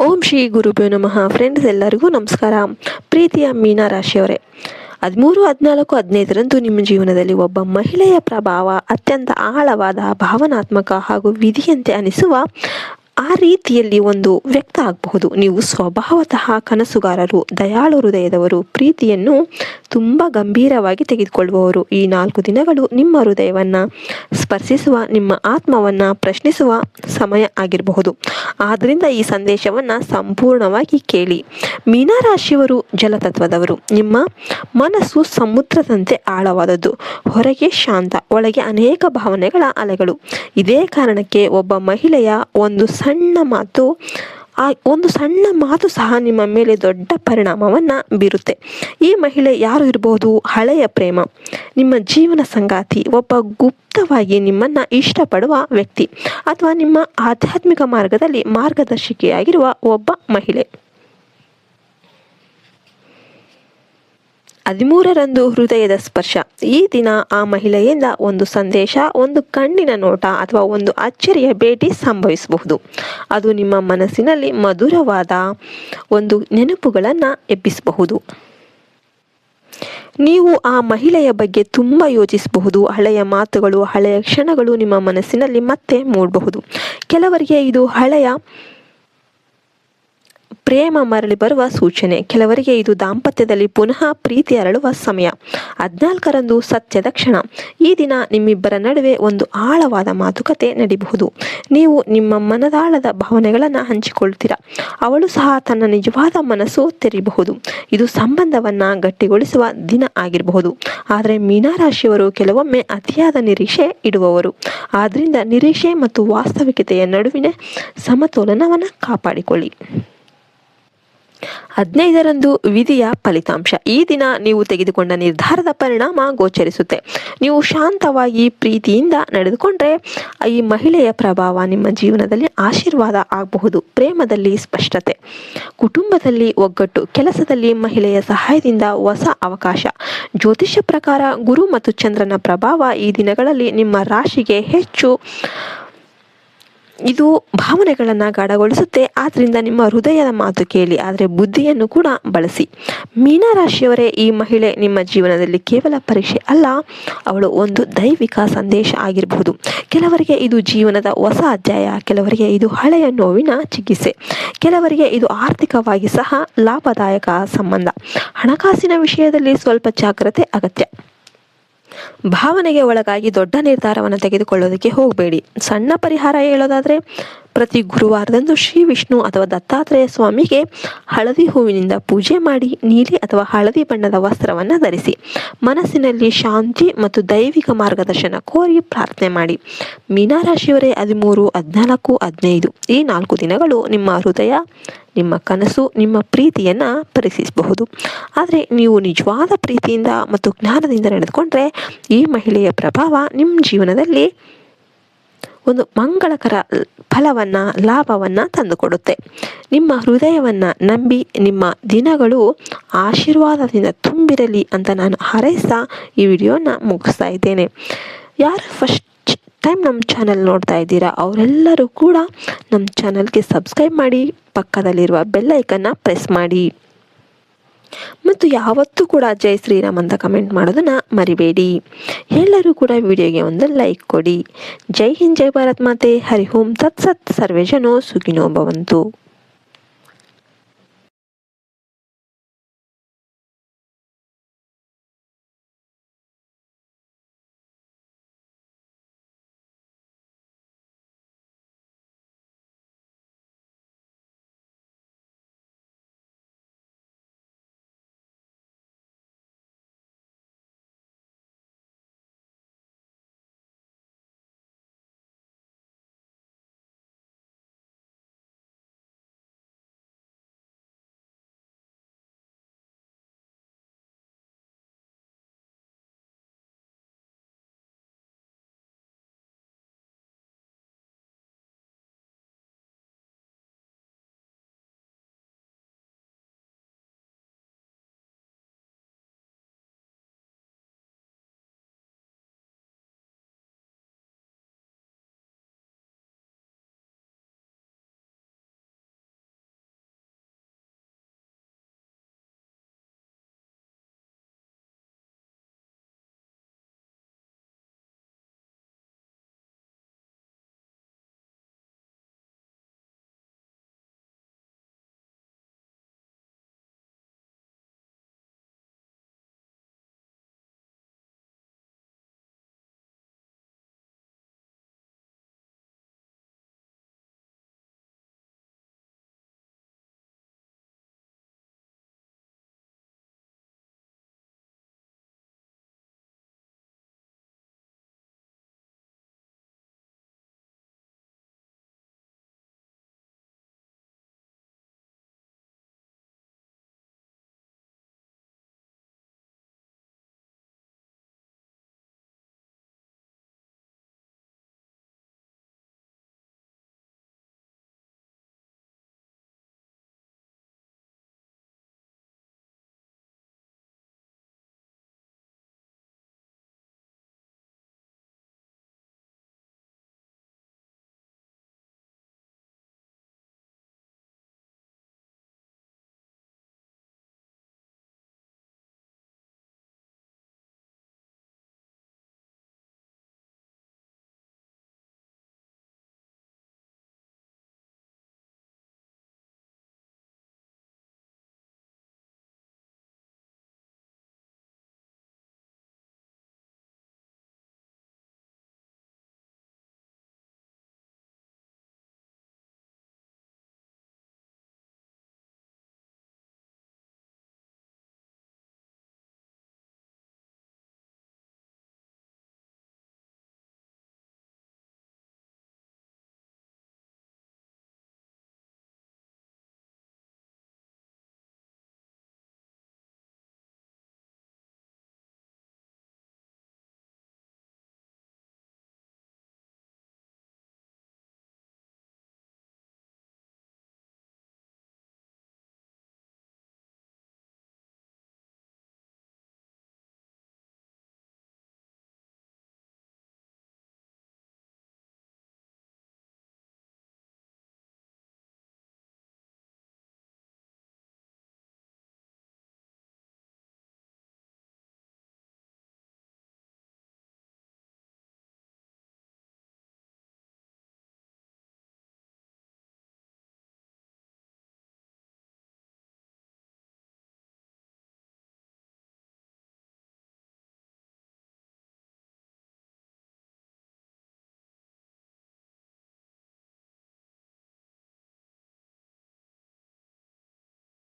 ಓಂ ಶ್ರೀ ಗುರುಭ್ಯೋ ನಮಃ. ಫ್ರೆಂಡ್ಸ್ ಎಲ್ಲರಿಗೂ ನಮಸ್ಕಾರ. ಪ್ರೀತಿಯ ಮೀನಾ ರಾಶಿಯವರೇ, ಹದಿಮೂರು, ಹದಿನಾಲ್ಕು, ಹದಿನೈದರಂದು ನಿಮ್ಮ ಜೀವನದಲ್ಲಿ ಒಬ್ಬ ಮಹಿಳೆಯ ಪ್ರಭಾವ, ಅತ್ಯಂತ ಆಳವಾದ, ಭಾವನಾತ್ಮಕ ಹಾಗೂ ವಿಧಿಯಂತೆ ಅನಿಸುವ ಆ ರೀತಿಯಲ್ಲಿ ಒಂದು ವ್ಯಕ್ತ ಆಗಬಹುದು. ನೀವು ಸ್ವಭಾವತಃ ಕನಸುಗಾರರು, ದಯಾಳು ಹೃದಯದವರು, ಪ್ರೀತಿಯನ್ನು ತುಂಬ ಗಂಭೀರವಾಗಿ ತೆಗೆದುಕೊಳ್ಳುವವರು. ಈ ನಾಲ್ಕು ದಿನಗಳು ನಿಮ್ಮ ಹೃದಯವನ್ನು ಸ್ಪರ್ಶಿಸುವ, ನಿಮ್ಮ ಆತ್ಮವನ್ನು ಪ್ರಶ್ನಿಸುವ ಸಮಯ ಆಗಿರಬಹುದು. ಆದ್ದರಿಂದ ಈ ಸಂದೇಶವನ್ನು ಸಂಪೂರ್ಣವಾಗಿ ಕೇಳಿ. ಮೀನರಾಶಿಯವರು ಜಲತತ್ವದವರು. ನಿಮ್ಮ ಮನಸ್ಸು ಸಮುದ್ರದಂತೆ ಆಳವಾದದ್ದು. ಹೊರಗೆ ಶಾಂತ, ಒಳಗೆ ಅನೇಕ ಭಾವನೆಗಳ ಅಲೆಗಳು. ಇದೇ ಕಾರಣಕ್ಕೆ ಒಬ್ಬ ಮಹಿಳೆಯ ಒಂದು ಸಣ್ಣ ಮಾತು, ಆ ಒಂದು ಸಣ್ಣ ಮಾತು ಸಹ ನಿಮ್ಮ ಮೇಲೆ ದೊಡ್ಡ ಪರಿಣಾಮವನ್ನು ಬೀರುತ್ತೆ. ಈ ಮಹಿಳೆ ಯಾರು ಇರಬಹುದು ಹಳೆಯ ಪ್ರೇಮ. ನಿಮ್ಮ ಜೀವನ ಸಂಗಾತಿ. ಒಬ್ಬ ಗುಪ್ತವಾಗಿ ನಿಮ್ಮನ್ನು ಇಷ್ಟಪಡುವ ವ್ಯಕ್ತಿ. ಅಥವಾ ನಿಮ್ಮ ಆಧ್ಯಾತ್ಮಿಕ ಮಾರ್ಗದಲ್ಲಿ ಮಾರ್ಗದರ್ಶಿಕೆಯಾಗಿರುವ ಒಬ್ಬ ಮಹಿಳೆ. ಹದಿಮೂರರಂದು ಹೃದಯದ ಸ್ಪರ್ಶ. ಈ ದಿನ ಆ ಮಹಿಳೆಯಿಂದ ಒಂದು ಸಂದೇಶ, ಒಂದು ಕಣ್ಣಿನ ನೋಟ ಅಥವಾ ಒಂದು ಅಚ್ಚರಿಯ ಭೇಟಿ ಸಂಭವಿಸಬಹುದು. ಅದು ನಿಮ್ಮ ಮನಸ್ಸಿನಲ್ಲಿ ಮಧುರವಾದ ಒಂದು ನೆನಪುಗಳನ್ನು ಎಬ್ಬಿಸಬಹುದು. ನೀವು ಆ ಮಹಿಳೆಯ ಬಗ್ಗೆ ತುಂಬ ಯೋಚಿಸಬಹುದು. ಹಳೆಯ ಮಾತುಗಳು, ಹಳೆಯ ಕ್ಷಣಗಳು ನಿಮ್ಮ ಮನಸ್ಸಿನಲ್ಲಿ ಮತ್ತೆ ಮೂಡಬಹುದು. ಕೆಲವರಿಗೆ ಇದು ಹಳೆಯ ಪ್ರೇಮ ಮರಳಿ ಬರುವ ಸೂಚನೆ. ಕೆಲವರಿಗೆ ಇದು ದಾಂಪತ್ಯದಲ್ಲಿ ಪುನಃ ಪ್ರೀತಿ ಅರಳುವ ಸಮಯ. ಹದಿನಾಲ್ಕರಂದು ಸತ್ಯದ ಕ್ಷಣ. ಈ ದಿನ ನಿಮ್ಮಿಬ್ಬರ ನಡುವೆ ಒಂದು ಆಳವಾದ ಮಾತುಕತೆ ನಡೆಯಬಹುದು ನೀವು ನಿಮ್ಮ ಮನದಾಳದ ಭಾವನೆಗಳನ್ನು ಹಂಚಿಕೊಳ್ಳುತ್ತೀರಾ ಅವಳು ಸಹ ತನ್ನ ನಿಜವಾದ ಮನಸ್ಸು ತೆರೆಯಬಹುದು ಇದು ಸಂಬಂಧವನ್ನು ಗಟ್ಟಿಗೊಳಿಸುವ ದಿನ ಆಗಿರಬಹುದು. ಆದರೆ ಮೀನಾರಾಶಿಯವರು ಕೆಲವೊಮ್ಮೆ ಅತಿಯಾದ ನಿರೀಕ್ಷೆ ಇಡುವವರು. ಆದ್ದರಿಂದ ನಿರೀಕ್ಷೆ ಮತ್ತು ವಾಸ್ತವಿಕತೆಯ ನಡುವಿನ ಸಮತೋಲನವನ್ನು ಕಾಪಾಡಿಕೊಳ್ಳಿ. ಹದಿನೈದರಂದು ವಿಧಿಯ ಫಲಿತಾಂಶ. ಈ ದಿನ ನೀವು ತೆಗೆದುಕೊಂಡ ನಿರ್ಧಾರದ ಪರಿಣಾಮ ಗೋಚರಿಸುತ್ತೆ. ನೀವು ಶಾಂತವಾಗಿ ಪ್ರೀತಿಯಿಂದ ನಡೆದುಕೊಂಡ್ರೆ ಈ ಮಹಿಳೆಯ ಪ್ರಭಾವ ನಿಮ್ಮ ಜೀವನದಲ್ಲಿ ಆಶೀರ್ವಾದ ಆಗಬಹುದು. ಪ್ರೇಮದಲ್ಲಿ ಸ್ಪಷ್ಟತೆ. ಕುಟುಂಬದಲ್ಲಿ ಒಗ್ಗಟ್ಟು, ಕೆಲಸದಲ್ಲಿ ಮಹಿಳೆಯ ಸಹಾಯದಿಂದ ಹೊಸ ಅವಕಾಶ. ಜ್ಯೋತಿಷ್ಯ ಪ್ರಕಾರ ಗುರು ಮತ್ತು ಚಂದ್ರನ ಪ್ರಭಾವ ಈ ದಿನಗಳಲ್ಲಿ ನಿಮ್ಮ ರಾಶಿಗೆ ಹೆಚ್ಚು ಇದು ಭಾವನೆಗಳನ್ನು ಗಾಢಗೊಳಿಸುತ್ತೆ. ಆದ್ದರಿಂದ ನಿಮ್ಮ ಹೃದಯದ ಮಾತು ಕೇಳಿ, ಆದರೆ ಬುದ್ಧಿಯನ್ನು ಕೂಡ ಬಳಸಿ. ಮೀನರಾಶಿಯವರೇ ಈ ಮಹಿಳೆ ನಿಮ್ಮ ಜೀವನದಲ್ಲಿ ಕೇವಲ ಪರೀಕ್ಷೆ ಅಲ್ಲ, ಅವಳು ಒಂದು ದೈವಿಕ ಸಂದೇಶ ಆಗಿರಬಹುದು ಕೆಲವರಿಗೆ ಇದು ಜೀವನದ ಹೊಸ ಅಧ್ಯಾಯ, ಕೆಲವರಿಗೆ ಇದು ಹಳೆಯ ನೋವಿನ ಚಿಕಿತ್ಸೆ, ಕೆಲವರಿಗೆ ಇದು ಆರ್ಥಿಕವಾಗಿ ಸಹ ಲಾಭದಾಯಕ ಸಂಬಂಧ. ಹಣಕಾಸಿನ ವಿಷಯದಲ್ಲಿ ಸ್ವಲ್ಪ ಜಾಗ್ರತೆ ಅಗತ್ಯ. ಭಾವನೆಗೆ ಒಳಗಾಗಿ ದೊಡ್ಡ ನಿರ್ಧಾರವನ್ನು ತೆಗೆದುಕೊಳ್ಳೋದಕ್ಕೆ ಹೋಗಬೇಡಿ. ಸಣ್ಣ ಪರಿಹಾರ ಹೇಳೋದಾದರೆ ಪ್ರತಿ ಗುರುವಾರದಂದು ಶ್ರೀ ವಿಷ್ಣು ಅಥವಾ ದತ್ತಾತ್ರೇಯ ಸ್ವಾಮಿಗೆ ಹಳದಿ ಹೂವಿನಿಂದ ಪೂಜೆ ಮಾಡಿ ನೀಲಿ ಅಥವಾ ಹಳದಿ ಬಣ್ಣದ ವಸ್ತ್ರವನ್ನು ಧರಿಸಿ ಮನಸ್ಸಿನಲ್ಲಿ ಶಾಂತಿ ಮತ್ತು ದೈವಿಕ ಮಾರ್ಗದರ್ಶನ ಕೋರಿ ಪ್ರಾರ್ಥನೆ ಮಾಡಿ. ಮೀನಾರಾಶಿಯವರೇ ಹದಿಮೂರು, ಹದಿನಾಲ್ಕು, ಹದಿನೈದು ಈ ನಾಲ್ಕು ದಿನಗಳು ನಿಮ್ಮ ಹೃದಯ, ನಿಮ್ಮ ಕನಸು, ನಿಮ್ಮ ಪ್ರೀತಿಯನ್ನು ಪರೀಕ್ಷಿಸಬಹುದು ಆದರೆ ನೀವು ನಿಜವಾದ ಪ್ರೀತಿಯಿಂದ ಮತ್ತು ಜ್ಞಾನದಿಂದ ನಡೆದುಕೊಂಡ್ರೆ ಈ ಮಹಿಳೆಯ ಪ್ರಭಾವ ನಿಮ್ಮ ಜೀವನದಲ್ಲಿ ಒಂದು ಮಂಗಳಕರ ಫಲವನ್ನು, ಲಾಭವನ್ನು ತಂದುಕೊಡುತ್ತೆ. ನಿಮ್ಮ ಹೃದಯವನ್ನು ನಂಬಿ ನಿಮ್ಮ ದಿನಗಳು ಆಶೀರ್ವಾದದಿಂದ ತುಂಬಿರಲಿ ಅಂತ ನಾನು ಹಾರೈಸ್ತಾ ಈ ವಿಡಿಯೋನ ಮುಗಿಸ್ತಾ ಇದ್ದೇನೆ. ಯಾರು ಫಸ್ಟ್ ಟೈಮ್ ನಮ್ಮ ಚಾನಲ್ ನೋಡ್ತಾ ಇದ್ದೀರಾ, ಅವರೆಲ್ಲರೂ ಕೂಡ ನಮ್ಮ ಚಾನಲ್ಗೆ ಸಬ್ಸ್ಕ್ರೈಬ್ ಮಾಡಿ, ಪಕ್ಕದಲ್ಲಿರುವ ಬೆಲ್ಲೈಕನ್ನು ಪ್ರೆಸ್ ಮಾಡಿ. ಮತ್ತು ಯಾವತ್ತೂ ಕೂಡ ಜೈ ಶ್ರೀರಾಮ್ ಅಂತ ಕಮೆಂಟ್ ಮಾಡೋದನ್ನು ಮರಿಬೇಡಿ. ಎಲ್ಲರೂ ಕೂಡ ವಿಡಿಯೋಗೆ ಒಂದು ಲೈಕ್ ಕೊಡಿ. ಜೈ ಹಿಂದ್, ಜೈ ಭಾರತ್ ಮಾತೆ. ಹರಿ ಓಂ. ತತ್ಸತ್. ಸರ್ವೇ ಜನೋ ಸುಖಿನೋ ಭವಂತು.